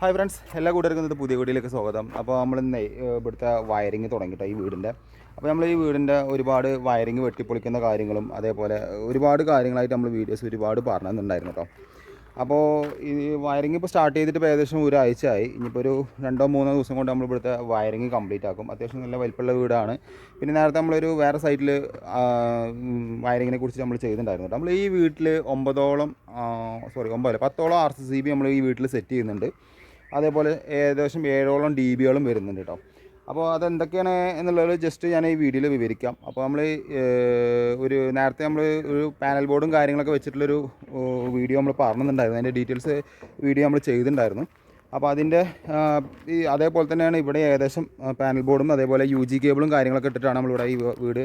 Hi friends എല്ലാ കൂട്ടുകാർക്കും പുതിയ വീഡിയോയിലേക്ക് സ്വാഗതം. അപ്പോൾ നമ്മൾ ഇന്ന് ഇവിടുത്തെ വയറിങ് തുടങ്ങിയിട്ട് ഈ വീടിന്റെ. അപ്പോൾ നമ്മൾ ഈ വീടിന്റെ ഒരുപാട് വയറിങ് വെട്ടിപ്പൊളിക്കുന്ന കാര്യങ്ങളും അതേപോലെ ഒരുപാട് കാര്യങ്ങളായിട്ട് നമ്മൾ വീഡിയോസ് ഒരുപാട് പറഞ്ഞിട്ടുണ്ടായിരുന്നു കേട്ടോ. അപ്പോൾ ഈ വയറിങ് ഇപ്പോൾ സ്റ്റാർട്ട് ചെയ്തിട്ട് ഏകദേശം ഒരാഴ്ചയായി. ഇനിയിപ്പോൾ ഒരു രണ്ടോ മൂന്നോ ദിവസം കൊണ്ട് നമ്മൾ ഇവിടുത്തെ വയറിങ് കംപ്ലീറ്റ് ആക്കും. അത്യാവശ്യം നല്ല വലിപ്പമുള്ള വീടാണ്. പിന്നെ നേരത്തെ നമ്മളൊരു വേറെ സൈറ്റിൽ വയറിങ്ങിനെ കുറിച്ച് നമ്മൾ ചെയ്തിട്ടുണ്ടായിരുന്നു നമ്മൾ ഈ വീട്ടിൽ ഒമ്പതോളം സോറി ഒമ്പതല്ല പത്തോളം ആർ സി ബി നമ്മൾ ഈ വീട്ടിൽ സെറ്റ് ചെയ്യുന്നുണ്ട്. അതേപോലെ ഏകദേശം ഏഴോളം ഡി ബികളും വരുന്നുണ്ട് കേട്ടോ അപ്പോൾ അതെന്തൊക്കെയാണ് എന്നുള്ളത് ജസ്റ്റ് ഞാൻ ഈ വീഡിയോയിൽ വിവരിക്കാം. അപ്പോൾ നമ്മൾ ഒരു നേരത്തെ നമ്മൾ ഒരു പാനൽ ബോർഡും കാര്യങ്ങളൊക്കെ വെച്ചിട്ടുള്ളൊരു വീഡിയോ നമ്മൾ പറഞ്ഞിട്ടുണ്ടായിരുന്നു. അതിന്റെ ഡീറ്റെയിൽസ് വീഡിയോ നമ്മൾ ചെയ്തിട്ടുണ്ടായിരുന്നു. അപ്പോൾ അതിന്റെ ഈ അതേപോലെ തന്നെയാണ് ഇവിടെ ഏകദേശം പാനൽ ബോർഡും അതേപോലെ യു ജി കേബിളും കാര്യങ്ങളൊക്കെ ഇട്ടിട്ടാണ് നമ്മളിവിടെ ഈ വീട്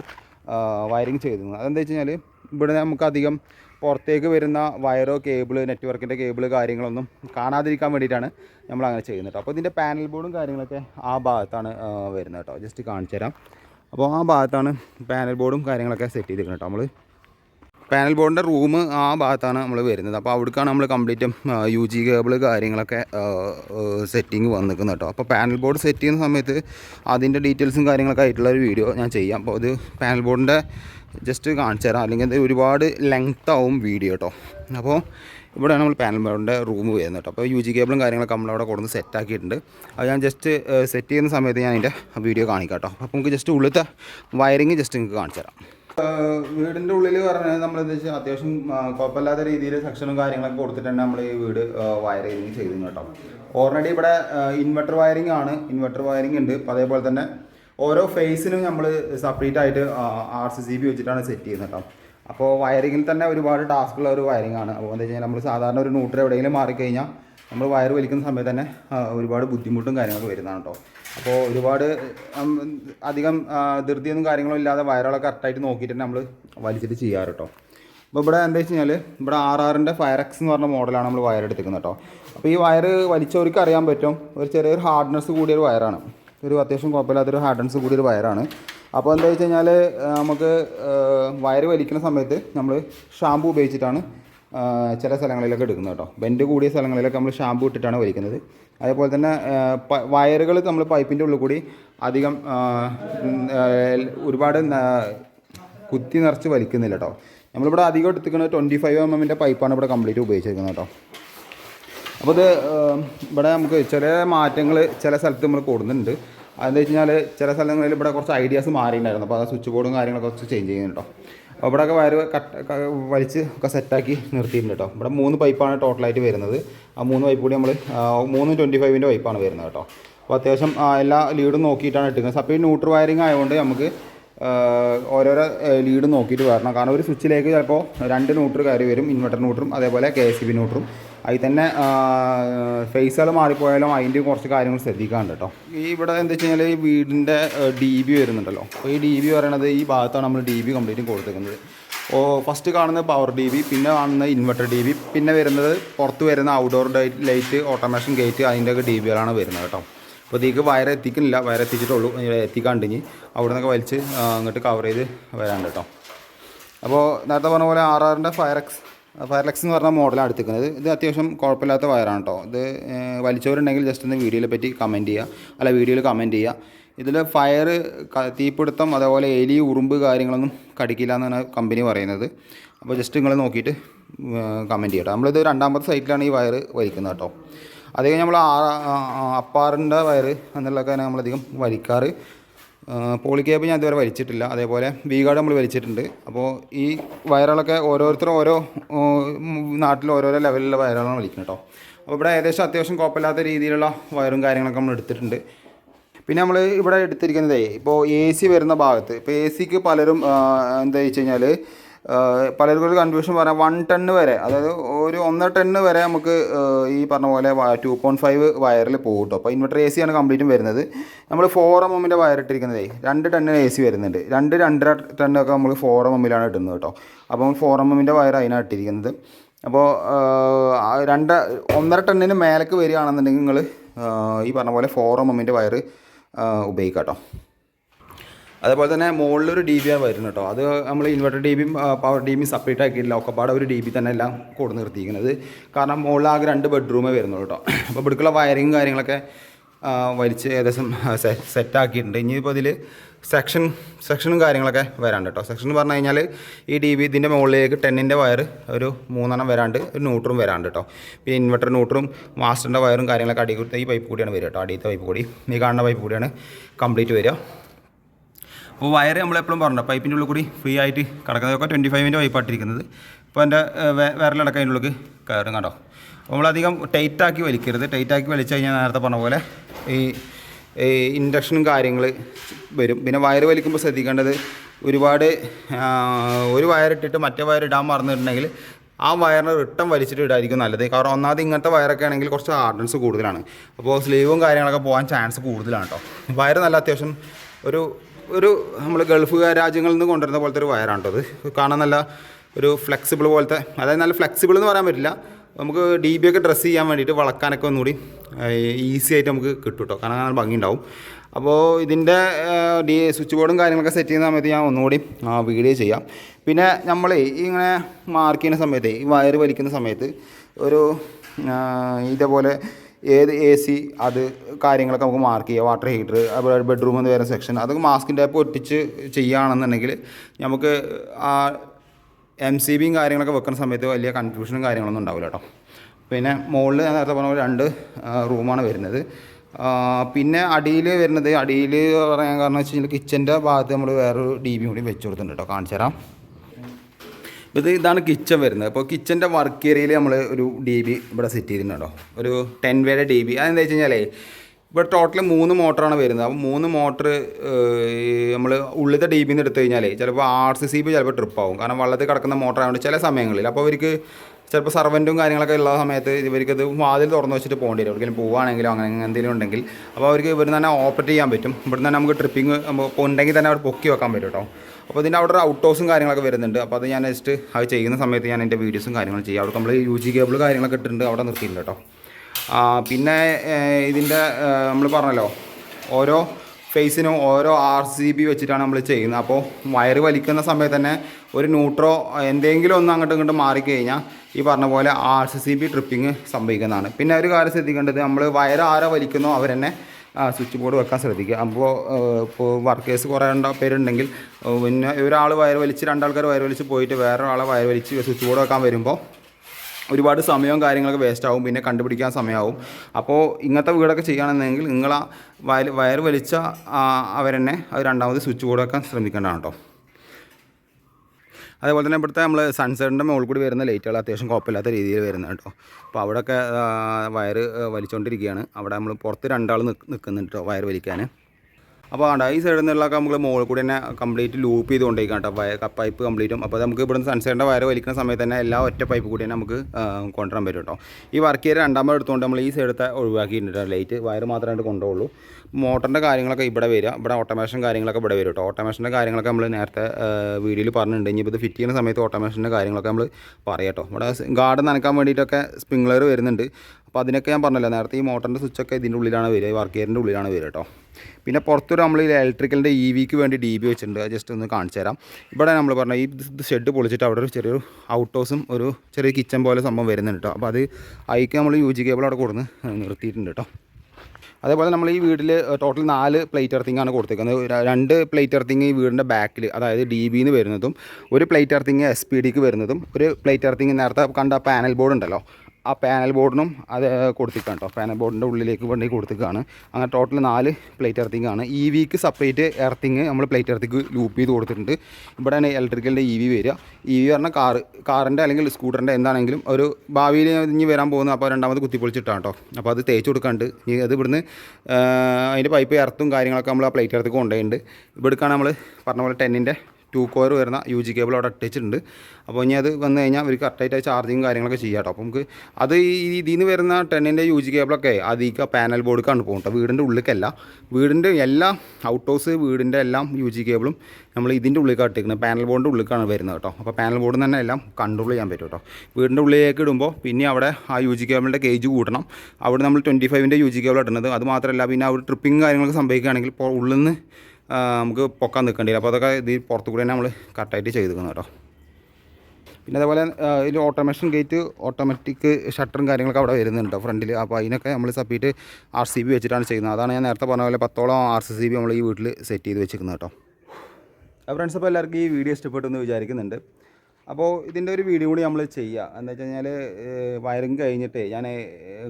വയറിങ് ചെയ്തിരുന്നത്. അതെന്താ വെച്ച് കഴിഞ്ഞാൽ ഇവിടെ നമുക്ക് അധികം പുറത്തേക്ക് വരുന്ന വയറോ കേബിൾ നെറ്റ്വർക്കിന്റെ കേബിൾ കാര്യങ്ങളൊന്നും കാണാതിരിക്കാൻ വേണ്ടിയിട്ടാണ് നമ്മൾ അങ്ങനെ ചെയ്യുന്നത് കേട്ടോ. അപ്പോൾ ഇതിന്റെ പാനൽ ബോർഡും കാര്യങ്ങളൊക്കെ ആ ഭാഗത്താണ് വരുന്നത് കേട്ടോ. ജസ്റ്റ് കാണിച്ചു തരാം. അപ്പോൾ ആ ഭാഗത്താണ് പാനൽ ബോർഡും കാര്യങ്ങളൊക്കെ സെറ്റ് ചെയ്തിരിക്കുന്നത് കേട്ടോ. നമ്മൾ പാനൽ ബോർഡിന്റെ റൂം ആ ഭാഗത്താണ് നമ്മൾ വരുന്നത്. അപ്പോൾ അവിടേക്കാണ് നമ്മൾ കംപ്ലീറ്റും യു ജി കേബിൾ കാര്യങ്ങളൊക്കെ സെറ്റിങ് വന്നിരിക്കുന്നത് കേട്ടോ. അപ്പോൾ പാനൽ ബോർഡ് സെറ്റ് ചെയ്യുന്ന സമയത്ത് അതിന്റെ ഡീറ്റെയിൽസും കാര്യങ്ങളൊക്കെ ആയിട്ടുള്ള ഒരു വീഡിയോ ഞാൻ ചെയ്യാം. അപ്പോൾ അത് പാനൽ ബോർഡിന്റെ ജസ്റ്റ് കാണിച്ചു തരാം. അല്ലെങ്കിൽ ഒരുപാട് ലെങ്ത് ആവും വീഡിയോ കേട്ടോ അപ്പോൾ ഇവിടെയാണ് നമ്മൾ പാനൽ ബോർഡിന്റെ റൂം വരുന്നത് കേട്ടോ അപ്പോൾ യു ജി കേബിളും കാര്യങ്ങളൊക്കെ നമ്മളവിടെ കൊടുന്ന് സെറ്റ് ആക്കിയിട്ടുണ്ട്. അത് ഞാൻ ജസ്റ്റ് സെറ്റ് ചെയ്യുന്ന സമയത്ത് ഞാൻ അതിന്റെ വീഡിയോ കാണിക്കാം കേട്ടോ അപ്പോൾ നമുക്ക് ജസ്റ്റ് ഉള്ളിലത്തെ വയറിങ് ജസ്റ്റ് നിങ്ങൾക്ക് കാണിച്ചു തരാം. വീടിന്റെ ഉള്ളിൽ പറഞ്ഞാൽ നമ്മൾ എന്താ വെച്ചാൽ അത്യാവശ്യം കുഴപ്പമില്ലാത്ത രീതിയിൽ സെക്ഷനും കാര്യങ്ങളൊക്കെ കൊടുത്തിട്ടാണ് നമ്മൾ ഈ വീട് വയറിങ് ചെയ്തത് കേട്ടോ ഓൾറെഡി ഇവിടെ ഇൻവെർട്ടർ വയറിംഗ് ആണ്. ഇൻവെർട്ടർ വയറിംഗ് ഉണ്ട്. അതേപോലെ തന്നെ ഓരോ ഫേസിനും നമ്മൾ സെപ്പറേറ്റ് ആയിട്ട് ആർ സി സി ബി വെച്ചിട്ടാണ് സെറ്റ് ചെയ്യുന്നത് കേട്ടോ അപ്പോൾ വയറിങ്ങിൽ തന്നെ ഒരുപാട് ടാസ്കുള്ള ഒരു വയറിംഗ് ആണ്. അപ്പോൾ എന്താ വെച്ച് കഴിഞ്ഞാൽ നമ്മൾ സാധാരണ ഒരു ന്യൂട്രൽ എവിടെയെങ്കിലും മാറിക്കഴിഞ്ഞാൽ നമ്മൾ വയർ വലിക്കുന്ന സമയത്ത് തന്നെ ഒരുപാട് ബുദ്ധിമുട്ടും കാര്യങ്ങളും വരുന്നതാണ് കേട്ടോ അപ്പോൾ ഒരുപാട് അധികം ധൃതിയൊന്നും കാര്യങ്ങളും ഇല്ലാതെ വയറുകളൊക്കെ കറക്റ്റായിട്ട് നോക്കിയിട്ട് തന്നെ നമ്മൾ വലിച്ചിട്ട് ചെയ്യാറ് കേട്ടോ അപ്പോൾ ഇവിടെ എന്താ വെച്ച് കഴിഞ്ഞാൽ ഇവിടെ ആർ ആറിന്റെ ഫയർ എക്സ് എന്ന് പറഞ്ഞ മോഡലാണ് നമ്മൾ വയർ എടുത്തിരിക്കുന്നത് കേട്ടോ അപ്പോൾ ഈ വയർ വലിച്ചവർക്ക് അറിയാൻ പറ്റും ഒരു ചെറിയൊരു ഹാർഡ്നെസ് കൂടിയൊരു വയറാണ് ഒരു അത്യാവശ്യം കുഴപ്പമില്ലാത്തൊരു ഹാർഡ്നെസ് കൂടിയൊരു വയറാണ്. അപ്പോൾ എന്താ വെച്ച് കഴിഞ്ഞാൽ നമുക്ക് വയർ വലിക്കുന്ന സമയത്ത് നമ്മൾ ഷാമ്പു ഉപയോഗിച്ചിട്ടാണ് ചില സ്ഥലങ്ങളിലൊക്കെ എടുക്കുന്നത് കേട്ടോ. ബെൻഡ് കൂടിയ സ്ഥലങ്ങളിലൊക്കെ നമ്മൾ ഷാമ്പു ഇട്ടിട്ടാണ് വലിക്കുന്നത്. അതേപോലെ തന്നെ വയറുകൾ നമ്മൾ പൈപ്പിന്റെ ഉള്ളിൽ കൂടി അധികം ഒരുപാട് കുത്തി നിറച്ച് വലിക്കുന്നില്ല കേട്ടോ. നമ്മളിവിടെ അധികം എടുത്തിരിക്കുന്നത് ട്വന്റി ഫൈവ് എം എമ്മിന്റെ പൈപ്പാണ് ഇവിടെ കംപ്ലീറ്റ് ഉപയോഗിച്ചിരിക്കുന്നത് കേട്ടോ. അപ്പോൾ ഇത് ഇവിടെ നമുക്ക് ചില മാറ്റങ്ങൾ ചില സ്ഥലത്ത് നമ്മൾ കൊടുക്കുന്നുണ്ട് അതെന്ന് വെച്ച് ചില സ്ഥലങ്ങളിൽ ഇവിടെ കുറച്ച് ഐഡിയാസ് മാറിയിട്ടുണ്ടായിരുന്നു. അപ്പോൾ അത് സ്വിച്ച് ബോർഡും കാര്യങ്ങളൊക്കെ കുറച്ച് ചേഞ്ച് ചെയ്യുന്നുണ്ടോ അപ്പോൾ ഇവിടെയൊക്കെ വയറ് കട്ട് വലിച്ച് ഒക്കെ സെറ്റാക്കി നിർത്തിയിട്ടുണ്ട് കേട്ടോ ഇവിടെ മൂന്ന് പൈപ്പാണ് ടോട്ടലായിട്ട് വരുന്നത്. ആ മൂന്ന് പൈപ്പ് കൂടി നമ്മൾ മൂന്ന് ട്വന്റി ഫൈവിന്റെ പൈപ്പാണ് വരുന്നത് കേട്ടോ അപ്പോൾ അത്യാവശ്യം എല്ലാ ലീഡും നോക്കിയിട്ടാണ് ഇട്ടിരിക്കുന്നത് ഈ ന്യൂട്രൽ വയറിങ് ആയതുകൊണ്ട് നമുക്ക് ഓരോരോ ലീഡ് നോക്കിയിട്ട് വരണം. കാരണം ഒരു സ്വിച്ചിലേക്ക് ചിലപ്പോൾ രണ്ട് ന്യൂട്രൽ കയറി വരും. ഇൻവെർട്ടർ ന്യൂട്രും അതേപോലെ കെ എസ് ബി ന്യൂട്രും അതിൽ തന്നെ ഫേസുകൾ മാറിപ്പോയാലും അതിന്റെ കുറച്ച് കാര്യങ്ങൾ ശ്രദ്ധിക്കാറുണ്ട് കേട്ടോ. ഈ ഇവിടെ എന്താ വെച്ച് കഴിഞ്ഞാൽ ഈ വീടിന്റെ ഡി ബി വരുന്നുണ്ടല്ലോ. അപ്പോൾ ഈ ഡി ബി പറയണത് ഈ ഭാഗത്താണ് നമ്മൾ ഡി ബി കംപ്ലീറ്റ് കൊടുത്തേക്കുന്നത്. ഓ ഫസ്റ്റ് കാണുന്നത് പവർ ഡി ബി പിന്നെ കാണുന്നത് ഇൻവെർട്ടർ ഡി ബി പിന്നെ വരുന്നത് പുറത്ത് വരുന്ന ഔട്ട്ഡോർ ലൈറ്റ് ഓട്ടോമേഷൻ ഗേറ്റ് അതിന്റെയൊക്കെ ഡി ബികളാണ് വരുന്നത് കേട്ടോ. അപ്പോൾ ഇതിക്ക് വയർ എത്തിക്കുന്നില്ല വയർ എത്തിച്ചിട്ടുള്ളൂ എത്തിക്കാണ്ട് ഇനി. അവിടെ നിന്നൊക്കെ വലിച്ച് അങ്ങോട്ട് കവർ ചെയ്ത് വരാണ്ട് കേട്ടോ. അപ്പോൾ നേരത്തെ പറഞ്ഞ പോലെ ആർ ആറിന്റെ ഫയർ എക്സ് ഫയർ എക്സ് എന്ന് പറഞ്ഞ മോഡലാണ് എടുത്തിരിക്കുന്നത്. ഇത് അത്യാവശ്യം കുഴപ്പമില്ലാത്ത വയറാണ് കേട്ടോ ഇത് വലിച്ചവരുണ്ടെങ്കിൽ ജസ്റ്റ് ഒന്ന് വീഡിയോയിൽ പറ്റി കമന്റ് ചെയ്യുക അല്ല വീഡിയോയിൽ കമന്റ് ചെയ്യുക ഇതിൽ ഫയർ തീപിടുത്തം അതേപോലെ എലി ഉറുമ്പ് കാര്യങ്ങളൊന്നും കടിക്കില്ല എന്നാണ് കമ്പനി പറയുന്നത്. അപ്പോൾ ജസ്റ്റ് നിങ്ങൾ നോക്കിയിട്ട് കമന്റ് ചെയ്യട്ടോ നമ്മളിത് രണ്ടാമത്തെ സൈറ്റിലാണ് ഈ വയർ വലിക്കുന്നത് കേട്ടോ കഴിഞ്ഞ് നമ്മൾ അപ്പാറിന്റെ വയർ എന്നുള്ളതൊക്കെ നമ്മളധികം വലിക്കാറ്. പോളിക്കേബ് ഞാൻ ഇതുവരെ വലിച്ചിട്ടില്ല. അതേപോലെ വി ഗാർഡ് നമ്മൾ വലിച്ചിട്ടുണ്ട്. അപ്പോൾ ഈ വയറുകളൊക്കെ ഓരോരുത്തരും ഓരോ നാട്ടിൽ ഓരോരോ ലെവലിലുള്ള വയറുകളാണ് വലിക്കുന്നത് കേട്ടോ അപ്പോൾ ഇവിടെ ഏകദേശം അത്യാവശ്യം കുഴപ്പമില്ലാത്ത രീതിയിലുള്ള വയറും കാര്യങ്ങളൊക്കെ നമ്മൾ എടുത്തിട്ടുണ്ട്. പിന്നെ നമ്മൾ ഇവിടെ എടുത്തിരിക്കുന്നതേ ഇപ്പോൾ എ സി വരുന്ന ഭാഗത്ത് ഇപ്പോൾ എ സിക്ക് പലരും എന്താ വെച്ച് കഴിഞ്ഞാൽ പലർക്കും ഒരു കൺഫ്യൂഷൻ പറയാം വൺ ടണ്ണ് വരെ അതായത് ഒരു ഒന്നര ടണ്ണ് വരെ നമുക്ക് ഈ പറഞ്ഞ പോലെ ടു പോയിന്റ് ഫൈവ് വയറിൽ പോകും കേട്ടോ അപ്പോൾ ഇൻവെർട്ടർ എ സി ആണ് കംപ്ലീറ്റും വരുന്നത്. നമ്മൾ ഫോർ എം എമ്മിന്റെ വയർ ഇട്ടിരിക്കുന്നതേ രണ്ട് ടണ്ണിന് എ സി വരുന്നുണ്ട്. രണ്ട് രണ്ടര ടണ്ണൊക്കെ നമ്മൾ ഫോർ എം എമ്മിലാണ് ഇടുന്നത് കേട്ടോ അപ്പോൾ ഫോർ എം എമ്മിന്റെ വയർ അതിനാണ് ഇട്ടിരിക്കുന്നത്. അപ്പോൾ രണ്ട് ഒന്നര ടണ്ണിന് മേലേക്ക് വരികയാണെന്നുണ്ടെങ്കിൽ നിങ്ങൾ ഈ പറഞ്ഞ പോലെ ഫോർ എം എമ്മിന്റെ വയർ ഉപയോഗിക്കാം കേട്ടോ അതേപോലെ തന്നെ മുകളിലൊരു ഡി ബി ആണ് വരുന്നത് കേട്ടോ അത് നമ്മൾ ഇൻവെർട്ടർ ഡി ബിയും പവർ ഡി ബിയും സെപ്പറേറ്റ് ആക്കിയിട്ടില്ല. ഒക്കെപ്പാടെ ഒരു ഡി ബി തന്നെ എല്ലാം കൊടുത്ത് നിർത്തിയിരിക്കുന്നത്. കാരണം മുകളിൽ ആകെ രണ്ട് ബെഡ്റൂമേ വരുന്നുള്ളൂ കേട്ടോ അപ്പോൾ ഇവിടേക്കുള്ള വയറിങ് കാര്യങ്ങളൊക്കെ വലിച്ച് ഏകദേശം സെറ്റ് ആക്കിയിട്ടുണ്ട്. ഇനിയിപ്പോൾ ഇതിൽ സെക്ഷൻ സെക്ഷനും കാര്യങ്ങളൊക്കെ വരാണ്ട് കേട്ടോ സെക്ഷൻ എന്ന് പറഞ്ഞു കഴിഞ്ഞാൽ ഈ ഡി ബി ഇതിന്റെ മുകളിലേക്ക് ടെന്നിന്റെ വയർ ഒരു മൂന്നെണ്ണം വരാണ്ട് ഒരു ന്യൂട്രും വരാണ്ട് കേട്ടോ പിന്നെ ഇൻവെർട്ടർ ന്യൂട്രും മാസ്റ്ററിന്റെ വയറും കാര്യങ്ങളൊക്കെ അടി കൊടുത്ത ഈ പൈപ്പ് കൂടിയാണ് വരിക കേട്ടോ അടിയത്തെ പൈപ്പ് കൂടി. ഈ കാണുന്ന പൈപ്പ് കൂടിയാണ് കംപ്ലീറ്റ് വരിക. അപ്പോൾ വയർ നമ്മളെപ്പോഴും പറഞ്ഞു പൈപ്പിന്റെ ഉള്ളിൽ കൂടി ഫ്രീ ആയിട്ട് കിടക്കുന്നതൊക്കെ ട്വന്റി ഫൈവിന്റെ പൈപ്പായിട്ടിരിക്കുന്നത് ഇപ്പോൾ എന്റെ വിരലടക്കം അതിന്റെ ഉള്ളിൽ കയറും അപ്പോൾ നമ്മളധികം ടൈറ്റാക്കി വലിക്കരുത്. ടൈറ്റാക്കി വലിച്ചു കഴിഞ്ഞാൽ നേരത്തെ പറഞ്ഞ പോലെ ഈ ഇൻഡക്ഷനും കാര്യങ്ങൾ വരും. പിന്നെ വയർ വലിക്കുമ്പോൾ ശ്രദ്ധിക്കേണ്ടത് ഒരുപാട് ഒരു വയറിട്ടിട്ട് മറ്റേ വയർ ഇടാൻ മറന്നിട്ടുണ്ടെങ്കിൽ ആ വയറിന് റിട്ടേൺ വലിച്ചിട്ട് ഇടായിരിക്കും നല്ലത്. കാരണം ഒന്നാമത് ഇങ്ങനത്തെ വയറൊക്കെ ആണെങ്കിൽ കുറച്ച് ഹാർഡൻസ് കൂടുതലാണ്. അപ്പോൾ സ്ലീവും കാര്യങ്ങളൊക്കെ പോകാൻ ചാൻസ് കൂടുതലാണ് കേട്ടോ. വയർ നല്ല അത്യാവശ്യം ഒരു ഒരു നമ്മൾ ഗൾഫ് രാജ്യങ്ങളിൽ നിന്ന് കൊണ്ടുവരുന്ന പോലത്തെ ഒരു വയറാണ് കേട്ടോ അത് കാണാൻ നല്ല ഒരു ഫ്ലെക്സിബിൾ പോലത്തെ അതായത് നല്ല ഫ്ലെക്സിബിൾ എന്ന് പറയാൻ പറ്റില്ല. നമുക്ക് ഡി ബി ഒക്കെ ഡ്രസ്സ് ചെയ്യാൻ വേണ്ടിയിട്ട് വളക്കാനൊക്കെ ഒന്നുകൂടി ഈസി ആയിട്ട് നമുക്ക് കിട്ടും കേട്ടോ കാരണം നല്ല ഭംഗിയുണ്ടാവും. അപ്പോൾ ഇതിന്റെ ഡി സ്വിച്ച് ബോർഡും കാര്യങ്ങളൊക്കെ സെറ്റ് ചെയ്യുന്ന സമയത്ത് ഞാൻ ഒന്നുകൂടി വീഡിയോ ചെയ്യാം. പിന്നെ നമ്മൾ ഇങ്ങനെ മാർക്ക് ചെയ്യുന്ന സമയത്ത് ഈ വയർ വലിക്കുന്ന സമയത്ത് ഒരു ഇതേപോലെ ഏത് എ സി അത് കാര്യങ്ങളൊക്കെ നമുക്ക് മാർക്ക് ചെയ്യാം. വാട്ടർ ഹീറ്റർ അതുപോലെ ബെഡ്റൂം എന്ന് വരുന്ന സെക്ഷൻ അതൊക്കെ മാസ്കിന്റെ ടൈപ്പ് ഒട്ടിച്ച് ചെയ്യുകയാണെന്നുണ്ടെങ്കിൽ നമുക്ക് ആ എം സി ബിയും കാര്യങ്ങളൊക്കെ വെക്കുന്ന സമയത്ത് വലിയ കൺഫ്യൂഷനും കാര്യങ്ങളൊന്നും ഉണ്ടാവില്ല കേട്ടോ. പിന്നെ മുകളിൽ ഞാൻ നേരത്തെ പറഞ്ഞ രണ്ട് റൂമാണ് വരുന്നത്. പിന്നെ അടിയിൽ വരുന്നത് അടിയിൽ പറയാൻ കാരണം വെച്ച് കഴിഞ്ഞാൽ കിച്ചന്റെ ഭാഗത്ത് നമ്മൾ വേറൊരു ഡി ബി കൂടി വെച്ച് കൊടുത്തിട്ടുണ്ട് കേട്ടോ. കാണിച്ചു തരാം. ഇത് ഇതാണ് കിച്ചൺ വരുന്നത്. അപ്പോൾ കിച്ചന്റെ വർക്ക് ഏരിയയിൽ നമ്മൾ ഒരു ഡി ബി ഇവിടെ സെറ്റ് ചെയ്തിട്ടുണ്ടോ? ഒരു ടെൻ വേയുടെ ഡി ബി അതെന്താ വെച്ച് കഴിഞ്ഞാലേ ഇവിടെ ടോട്ടൽ മൂന്ന് മോട്ടറാണ് വരുന്നത്. അപ്പോൾ മൂന്ന് മോട്ടർ നമ്മൾ ഉള്ളിലത്തെ ഡി ബിന്ന് എടുത്തു കഴിഞ്ഞാൽ ചിലപ്പോൾ ആർ സി സി ബി ചിലപ്പോൾ ട്രിപ്പ് ആവും. കാരണം വള്ളത്തിൽ കിടക്കുന്ന ആയതുകൊണ്ട് ചില സമയങ്ങളിൽ. അപ്പോൾ അവർക്ക് ചിലപ്പോൾ സർവന്റും കാര്യങ്ങളൊക്കെ ഉള്ള സമയത്ത് ഇവർക്കത് വാതിൽ തുറന്ന് വെച്ചിട്ട് പോകേണ്ടി വരും. എവിടെയെങ്കിലും പോവുകയാണെങ്കിലോ അങ്ങനെ എന്തെങ്കിലും ഉണ്ടെങ്കിൽ. അപ്പോൾ അവർക്ക് ഇവിടുന്ന് തന്നെ ഓപ്പറേറ്റ് ചെയ്യാൻ പറ്റും. ഇവിടുന്ന് തന്നെ നമുക്ക് ട്രിപ്പിംഗ് ഉണ്ടെങ്കിൽ തന്നെ അവിടെ പൊക്കി വെക്കാൻ പറ്റും കേട്ടോ അപ്പോൾ ഇതിന്റെ അവിടെ ഒരു ഔട്ട് ഹൗസും കാര്യങ്ങളൊക്കെ വരുന്നുണ്ട്. അപ്പോൾ അത് ഞാൻ ജസ്റ്റ് അത് ചെയ്യുന്ന സമയത്ത് ഞാൻ എന്റെ വീഡിയോസും കാര്യങ്ങളും ചെയ്യും. അവിടെ നമ്മൾ യു ജി കേബിൾ കാര്യങ്ങളൊക്കെ ഇട്ടിട്ടുണ്ട്. അവിടെ നിർത്തിയിട്ടുണ്ട് കേട്ടോ പിന്നെ ഇതിന്റെ നമ്മൾ പറഞ്ഞല്ലോ ഓരോ ഫേസിനും ഓരോ ആർ സി ബി വെച്ചിട്ടാണ് നമ്മൾ ചെയ്യുന്നത്. അപ്പോൾ വയറ് വലിക്കുന്ന സമയത്ത് തന്നെ ഒരു ന്യൂട്രോ എന്തെങ്കിലും ഒന്ന് അങ്ങോട്ടും ഇങ്ങോട്ടും മാറിക്കഴിഞ്ഞാൽ ഈ പറഞ്ഞ പോലെ R C C B tripping സംഭവിക്കുന്നതാണ്. പിന്നെ ഒരു കാര്യം ശ്രദ്ധിക്കേണ്ടത് നമ്മൾ വയർ ആരോ വലിക്കുന്നോ അവർ തന്നെ സ്വിച്ച് ബോർഡ് വെക്കാൻ ശ്രദ്ധിക്കുക. അപ്പോൾ ഇപ്പോൾ വർക്കേഴ്സ് കുറേ ഉണ്ടോ പേരുണ്ടെങ്കിൽ പിന്നെ ഒരാൾ വയർ വലിച്ച് രണ്ടാൾക്കാർ വയർ വലിച്ച് പോയിട്ട് വേറെ ഒരാളെ വയറ് വലിച്ച് സ്വിച്ച് ബോർഡ് വെക്കാൻ വരുമ്പോൾ ഒരുപാട് സമയവും കാര്യങ്ങളൊക്കെ വേസ്റ്റ് ആവും പിന്നെ കണ്ടുപിടിക്കാൻ സമയമാവും അപ്പോൾ ഇങ്ങനത്തെ വീടൊക്കെ ചെയ്യുകയാണെന്നുണ്ടെങ്കിൽ നിങ്ങൾ ആ വയർ വലിച്ച അവരെന്നെ അത് രണ്ടാമത് സ്വിച്ച് ബോർഡ് വെക്കാൻ ശ്രമിക്കേണ്ടതാണ് കേട്ടോ അതേപോലെ തന്നെ ഇവിടുത്തെ നമ്മൾ സൺസെറ്റിന്റെ മുകളിൽ കൂടി വരുന്ന ലൈറ്റുകൾ അത്യാവശ്യം കുഴപ്പമില്ലാത്ത രീതിയിൽ വരുന്നത് കേട്ടോ. അപ്പോൾ അവിടെയൊക്കെ വയർ വലിച്ചുകൊണ്ടിരിക്കുകയാണ് അവിടെ നമ്മൾ പുറത്ത് രണ്ടാൾ നിൽക്കുന്നുണ്ട് കേട്ടോ വയർ വലിക്കാൻ അപ്പോൾ ആണ്ട ഈ സൈഡിൽ നിന്നുള്ള നമ്മൾ മുകളിൽ കൂടി തന്നെ കംപ്ലീറ്റ് ലൂപ്പ് ചെയ്തുകൊണ്ടേക്കാം കേട്ടോ. വയ പൈപ്പ് കംപ്ലീറ്റും അപ്പോൾ നമുക്ക് ഇവിടുന്ന് സൺസൈഡിന്റെ വയർ വലിക്കുന്ന സമയത്ത് തന്നെ എല്ലാ ഒറ്റ പൈപ്പ് കൂടി തന്നെ നമുക്ക് കൊണ്ടുവരാൻ പറ്റും കേട്ടോ. ഈ വർക്ക് ചെയ്ത് രണ്ടാമത് എടുത്തുകൊണ്ട് നമ്മൾ ഈ സൈഡത്തെ ഒഴിവാക്കിയിട്ടുണ്ട് ലൈറ്റ് വയർ മാത്രമായിട്ട് കൊണ്ടുപോകുള്ളൂ മോട്ടറിന്റെ കാര്യങ്ങളൊക്കെ ഇവിടെ വരിക. ഇവിടെ ഓട്ടോമേഷൻ കാര്യങ്ങളൊക്കെ ഇവിടെ വരും കേട്ടോ. ഓട്ടോമേഷന്റെ കാര്യങ്ങളൊക്കെ നമ്മൾ നേരത്തെ വീഡിയോയിൽ പറഞ്ഞിട്ടുണ്ട്. ഇനി ഇത് ഫിറ്റ് ചെയ്യുന്ന സമയത്ത് ഓട്ടോമേഷന്റെ കാര്യങ്ങളൊക്കെ നമ്മൾ പറയാം കേട്ടോ. ഇവിടെ ഗാർഡ് നനക്കാൻ വേണ്ടിയിട്ടൊക്കെ സ്പ്രിംഗ്ലർ വരുന്നുണ്ട്. അപ്പോൾ അതിനൊക്കെ ഞാൻ പറഞ്ഞല്ലോ നേരത്തെ ഈ മോട്ടറിന്റെ സ്വിച്ചൊക്കെ ഇതിന്റെ ഉള്ളിലാണ് വരിക. ഈ വർക്ക് ഏരിയന്റെ ഉള്ളിലാണ് വരിക കേട്ടോ. പിന്നെ പുറത്തൊരു നമ്മൾ ഈ ഇലക്ട്രിക്കലിന്റെ ഇ വിക്ക് വേണ്ടി ഡി ബി വെച്ചിട്ടുണ്ട്. ജസ്റ്റ് ഒന്ന് കാണിച്ചു തരാം. ഇവിടെ നമ്മൾ പറഞ്ഞ ഈ ഷെഡ് പൊളിച്ചിട്ട് അവിടെ ഒരു ചെറിയൊരു ഔട്ട് ഹൗസും ഒരു ചെറിയ കിച്ചൺ പോലെ സംഭവം വരുന്നുണ്ട് കേട്ടോ അപ്പോൾ അത് അതിക്ക് നമ്മൾ യു ജി കേബിൾ അവിടെ കൊടുന്ന് നിർത്തിയിട്ടുണ്ട് കേട്ടോ അതേപോലെ നമ്മൾ ഈ വീട്ടിൽ ടോട്ടൽ നാല് പ്ലേറ്റ് എർത്തിങ് ആണ് കൊടുത്തേക്കുന്നത്. രണ്ട് പ്ലേറ്റ് എർത്തിങ് ഈ വീടിന്റെ ബാക്കിൽ അതായത് ഡി ബിന്ന് വരുന്നതും ഒരു പ്ലേറ്റ് എർത്തിങ് എസ് പി ഡിക്ക് വരുന്നതും ഒരു പ്ലേറ്റ് എർത്തിങ് നേരത്തെ കണ്ട പാനൽ ബോർഡ് ഉണ്ടല്ലോ. ആ പാനൽ ബോർഡിനും അത് കൊടുത്തിക്കാണ് കേട്ടോ പാനൽ ബോർഡിന്റെ ഉള്ളിലേക്ക് വേണ്ടി കൊടുത്തിക്കാണ്. അങ്ങനെ ടോട്ടൽ നാല് പ്ലേറ്റ് എർത്തിങ് ആണ്. ഇ വിക്ക് സെപ്പറേറ്റ് എർത്തിങ് നമ്മൾ പ്ലേറ്റ് എർത്തിക്ക് ലൂപ്പ് ചെയ്ത് കൊടുത്തിട്ടുണ്ട്. ഇവിടെയാണ് ഇലക്ട്രിക്കലിന്റെ ഇ വി വരിക. ഇ വി പറഞ്ഞാൽ കാറ് കാറിന്റെ അല്ലെങ്കിൽ സ്കൂട്ടറിന്റെ എന്താണെങ്കിലും ഒരു ഭാവിയിൽ ഇനി വരാൻ പോകുന്ന അപ്പോൾ രണ്ടാമത് കുത്തിപ്പൊളിച്ചിട്ടാണ് കേട്ടോ അപ്പോൾ അത് തേച്ച് കൊടുക്കാണ്ട്. ഇനി അത് ഇവിടുന്ന് അതിന്റെ പൈപ്പ് എർത്തും കാര്യങ്ങളൊക്കെ നമ്മൾ ആ പ്ലേറ്റ് എർത്തിക്ക് കൊണ്ടുപോയിട്ടുണ്ട്. ഇവിടേക്കാണ് നമ്മൾ പറഞ്ഞ പോലെ ടെന്നിന്റെ ടു കോർ വരുന്ന യു ജി കേബിൾ അവിടെ അട്ടിച്ചിട്ടുണ്ട് അപ്പോൾ ഇനി അത് വന്നു കഴിഞ്ഞാൽ അവർക്ക് കറക്റ്റായിട്ട് ചാർജിങ് കാര്യങ്ങളൊക്കെ ചെയ്യാം കേട്ടോ. അപ്പോൾ നമുക്ക് അത് ഈ ഇതിൽ നിന്ന് വരുന്ന ടെന്നിന്റെ യു ജി കേബിളൊക്കെ അധികം പാനൽ ബോർഡിലേക്കാണ് പോകും കേട്ടോ. വീടിന്റെ ഉള്ളിലേക്കല്ല വീടിന്റെ എല്ലാ ഔട്ട് ഹൗസ് വീടിന്റെ എല്ലാം യു ജി കേബിളും നമ്മൾ ഇതിന്റെ ഉള്ളിലേക്കാണ് ഇട്ടിരിക്കുന്നത് പാനൽ ബോർഡിന്റെ ഉള്ളിലേക്കാണ് വരുന്നത് കേട്ടോ. അപ്പോൾ പാനൽ ബോർഡിൽ തന്നെ എല്ലാം കൺട്രോൾ ചെയ്യാൻ പറ്റും കേട്ടോ. വീടിന്റെ ഉള്ളിലേക്ക് ഇടുമ്പോൾ പിന്നെ അവിടെ ആ യു ജി കേബിളിന്റെ കേജ് കൂട്ടണം അവിടെ നമ്മൾ ട്വന്റി ഫൈവിന്റെ യു ജി കേബിൾ ഇടുന്നത്. അത് മാത്രമല്ല പിന്നെ അവിടെ ട്രിപ്പിംഗ് കാര്യങ്ങളൊക്കെ സംഭവിക്കുകയാണെങ്കിൽ ഇപ്പോൾ ഉള്ളിൽ നിന്ന് നമുക്ക് പൊക്കാൻ നിൽക്കേണ്ടി അപ്പോൾ അതൊക്കെ ഇത് പുറത്തു തന്നെ നമ്മൾ കറക്റ്റായിട്ട് ചെയ്തിരിക്കുന്നത് കേട്ടോ. പിന്നെ അതേപോലെ ഇതിൽ ഓട്ടോമേഷൻ ഗേറ്റ് ഓട്ടോമാറ്റിക് ഷട്ടറും കാര്യങ്ങളൊക്കെ അവിടെ വരുന്നുണ്ട് ഫ്രണ്ടിൽ അപ്പോൾ അതിനൊക്കെ നമ്മൾ സപ്പീറ്റ് ആർ സി ബി വെച്ചിട്ടാണ് ചെയ്യുന്നത്. അതാണ് ഞാൻ നേരത്തെ പറഞ്ഞ പോലെ പത്തോളം ആർ സി സി ബി നമ്മൾ ഈ വീട്ടിൽ സെറ്റ് ചെയ്ത് വെച്ചിരിക്കുന്നത് കേട്ടോ. ഫ്രണ്ട്സ് അപ്പോൾ എല്ലാവർക്കും ഈ വീഡിയോ ഇഷ്ടപ്പെട്ടു എന്ന് വിചാരിക്കുന്നുണ്ട്. അപ്പോൾ ഇതിന്റെ ഒരു വീഡിയോ കൂടി നമ്മൾ ചെയ്യുക എന്താ വെച്ച് കഴിഞ്ഞാൽ വയറിങ് കഴിഞ്ഞിട്ട് ഞാൻ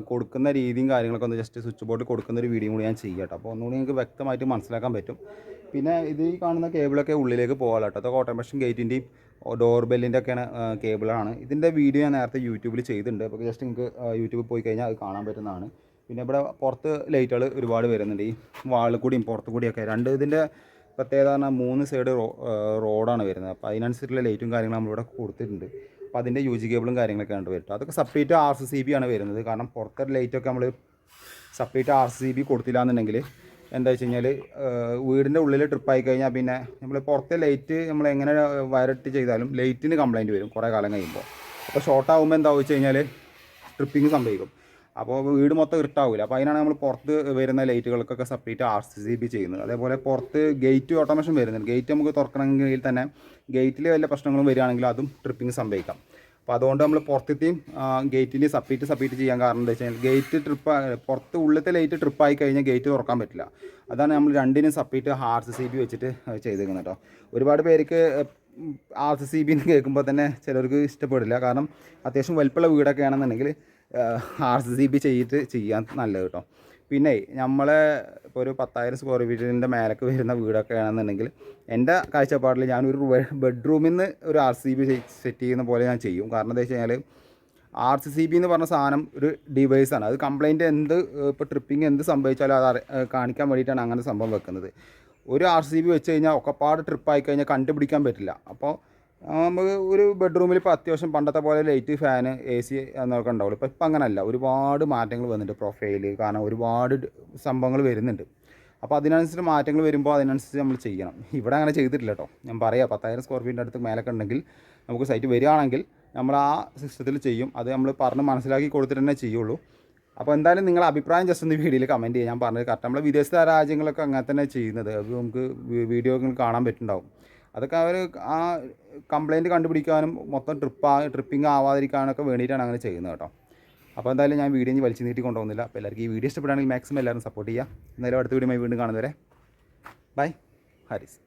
കൊടുക്കുന്ന രീതിയും കാര്യങ്ങളൊക്കെ ഒന്ന് ജസ്റ്റ് സ്വിച്ച് ബോർഡിൽ കൊടുക്കുന്ന ഒരു വീഡിയോ കൂടി ഞാൻ ചെയ്യാം കേട്ടോ അപ്പോൾ ഒന്നുകൂടി നിങ്ങൾക്ക് വ്യക്തമായിട്ട് മനസ്സിലാക്കാൻ പറ്റും. പിന്നെ ഇത് ഈ കാണുന്ന കേബിളൊക്കെ ഉള്ളിലേക്ക് പോകാലോ കേട്ടോ അതൊക്കെ ഓട്ടോമേഷൻ ഗേറ്റിന്റെയും ഡോർ ബെല്ലിന്റെ ഒക്കെയാണ് കേബിളാണ് ഇതിന്റെ വീഡിയോ ഞാൻ നേരത്തെ യൂട്യൂബിൽ ചെയ്തിട്ടുണ്ട്. അപ്പോൾ ജസ്റ്റ് നിങ്ങൾക്ക് യൂട്യൂബിൽ പോയി കഴിഞ്ഞാൽ അത് കാണാൻ പറ്റുന്നതാണ്. പിന്നെ ഇവിടെ പുറത്ത് ലൈറ്റുകൾ ഒരുപാട് വരുന്നുണ്ട്. ഈ വാളിൽ കൂടിയും പുറത്തു കൂടിയൊക്കെ. രണ്ട് ഇതിന്റെ പ്രത്യേകത പറഞ്ഞാൽ മൂന്ന് സൈഡ് റോഡാണ് വരുന്നത്. അപ്പോൾ അതിനനുസരിച്ചുള്ള ലൈറ്റും കാര്യങ്ങളും നമ്മളിവിടെ കൊടുത്തിട്ടുണ്ട്. അപ്പോൾ അതിന്റെ യു ജി കേബിളും കാര്യങ്ങളൊക്കെ ഉണ്ട് വരുന്നത് അതൊക്കെ separate R C C B ആണ് വരുന്നത്. കാരണം പുറത്തെ ലൈറ്റൊക്കെ നമ്മൾ സെപ്പറേറ്റ് ആർ സി ബി കൊടുത്തില്ല എന്നുണ്ടെങ്കിൽ എന്താ വെച്ച് കഴിഞ്ഞാൽ വീടിന്റെ ഉള്ളിൽ ട്രിപ്പ് ആയി കഴിഞ്ഞാൽ പിന്നെ നമ്മൾ പുറത്തെ ലൈറ്റ് നമ്മൾ എങ്ങനെ വയറിട്ട് ചെയ്താലും ലൈറ്റിന് കംപ്ലൈന്റ് വരും കുറേ കാലം കഴിയുമ്പോൾ അപ്പോൾ ഷോർട്ട് ആകുമ്പോൾ എന്താ വെച്ച് കഴിഞ്ഞാൽ ട്രിപ്പിങ് സംഭവിക്കും. അപ്പോൾ വീട് മൊത്തം ഇരുട്ടാവില്ല അപ്പോൾ അതിനാണ് നമ്മൾ പുറത്ത് വരുന്ന ലൈറ്റുകൾക്കൊക്കെ separate R C C B ചെയ്യുന്നത്. അതേപോലെ പുറത്ത് ഗേറ്റ് ഓട്ടോമേഷൻ വരുന്നുണ്ട്. ഗേറ്റ് നമുക്ക് തുറക്കണമെങ്കിൽ തന്നെ ഗേറ്റിൽ വല്ല പ്രശ്നങ്ങളും വരികയാണെങ്കിൽ അതും ട്രിപ്പിംഗ് സംഭവിക്കാം. അപ്പോൾ അതുകൊണ്ട് നമ്മൾ പുറത്തെത്തിയും ഗേറ്റിന് സെപ്പറേറ്റ് സെപ്പറേറ്റ് ചെയ്യാൻ കാരണം എന്താ വെച്ചാൽ ഗേറ്റ് ട്രിപ്പ് പുറത്ത് ഉള്ളിലത്തെ ലൈറ്റ് ട്രിപ്പ് ആയി കഴിഞ്ഞാൽ ഗേറ്റ് തുറക്കാൻ പറ്റില്ല. അതാണ് നമ്മൾ രണ്ടിനും separate R C C B വെച്ചിട്ട് ചെയ്തേക്കുന്നത് കേട്ടോ ഒരുപാട് പേർക്ക് ആർ സി സി ബി എന്ന് കേൾക്കുമ്പോൾ തന്നെ ചിലർക്ക് ഇഷ്ടപ്പെടില്ല. കാരണം അത്യാവശ്യം വലിപ്പമുള്ള വീടൊക്കെ ആണെന്നുണ്ടെങ്കിൽ ആർ സി ബി ചെയ്തിട്ട് ചെയ്യാൻ നല്ലത് കേട്ടോ. പിന്നെ നമ്മളെ ഇപ്പോൾ ഒരു പത്തായിരം സ്ക്വയർ ഫീറ്റിന്റെ മേലേക്ക് വരുന്ന വീടൊക്കെ ആണെന്നുണ്ടെങ്കിൽ എന്റെ കാഴ്ചപ്പാടിൽ ഞാനൊരു ബെഡ്റൂമിൽ നിന്ന് ഒരു ആർ സി ബി സെറ്റ് ചെയ്യുന്ന പോലെ ഞാൻ ചെയ്യും. കാരണം എന്താ വെച്ച് കഴിഞ്ഞാൽ ആർ സി സി ബി എന്ന് പറഞ്ഞ സാധനം ഒരു ഡിവൈസാണ് അത് കംപ്ലൈന്റ് എന്ത് ഇപ്പോൾ ട്രിപ്പിംഗ് എന്ത് സംഭവിച്ചാലും അത് കാണിക്കാൻ വേണ്ടിയിട്ടാണ് അങ്ങനെ സംഭവം വെക്കുന്നത്. ഒരു ആർ സി ബി വെച്ച് കഴിഞ്ഞാൽ ഒക്കെപ്പാട് ട്രിപ്പായി കഴിഞ്ഞാൽ കണ്ടുപിടിക്കാൻ പറ്റില്ല. അപ്പോൾ നമുക്ക് ഒരു ബെഡ്റൂമിൽ ഇപ്പോൾ അത്യാവശ്യം പണ്ടത്തെ പോലെ ലൈറ്റ് ഫാന് എ സി എന്നൊക്കെ ഉണ്ടാവുള്ളൂ. ഇപ്പോൾ ഇപ്പം അങ്ങനെയല്ല ഒരുപാട് മാറ്റങ്ങൾ വന്നിട്ടുണ്ട് പ്രൊഫൈൽ കാരണം ഒരുപാട് സംഭവങ്ങൾ വരുന്നുണ്ട്. അപ്പോൾ അതിനനുസരിച്ച് മാറ്റങ്ങൾ വരുമ്പോൾ അതിനനുസരിച്ച് നമ്മൾ ചെയ്യണം. ഇവിടെ അങ്ങനെ ചെയ്തിട്ടില്ല കേട്ടോ ഞാൻ പറയാം പത്തായിരം സ്ക്വയർ ഫീറ്റിന്റെ അടുത്ത് മേലൊക്കെ ഉണ്ടെങ്കിൽ നമുക്ക് സൈറ്റ് വരികയാണെങ്കിൽ നമ്മൾ ആ സിസ്റ്റത്തിൽ ചെയ്യും. അത് നമ്മൾ പറഞ്ഞ് മനസ്സിലാക്കി കൊടുത്തിട്ട് തന്നെ ചെയ്യുള്ളൂ. അപ്പോൾ എന്തായാലും നിങ്ങളുടെ അഭിപ്രായം ജസ്റ്റ് ഒന്ന് വീഡിയോയിൽ കമന്റ് ചെയ്യാം. ഞാൻ പറഞ്ഞത് കറക്റ്റ് നമ്മൾ വിദേശ രാജ്യങ്ങളൊക്കെ അങ്ങനെ തന്നെ ചെയ്യുന്നത്. അത് നമുക്ക് വീഡിയോകൾ കാണാൻ പറ്റുന്നുണ്ടാവും. അതൊക്കെ അവർ ആ കംപ്ലയിന്റ് കണ്ടുപിടിക്കാനും മൊത്തം ട്രിപ്പ് ട്രിപ്പിംഗ് ആവാതിരിക്കാനൊക്കെ വേണ്ടിയിട്ടാണ് അങ്ങനെ ചെയ്യുന്നത് കേട്ടോ. അപ്പോൾ എന്തായാലും ഞാൻ വീഡിയോ ഇനി വലിച്ചു നീട്ടി കൊണ്ടുവന്നില്ല അപ്പോൾ എല്ലാവർക്കും ഈ വീഡിയോ ഇഷ്ടപ്പെടുകയാണെങ്കിൽ മാക്സിമം എല്ലാവരും സപ്പോർട്ട് ചെയ്യുക. എന്തായാലും അടുത്ത വീഡിയോ വീണ്ടും കാണുന്നവരെ. ബൈ ഹാരിസ്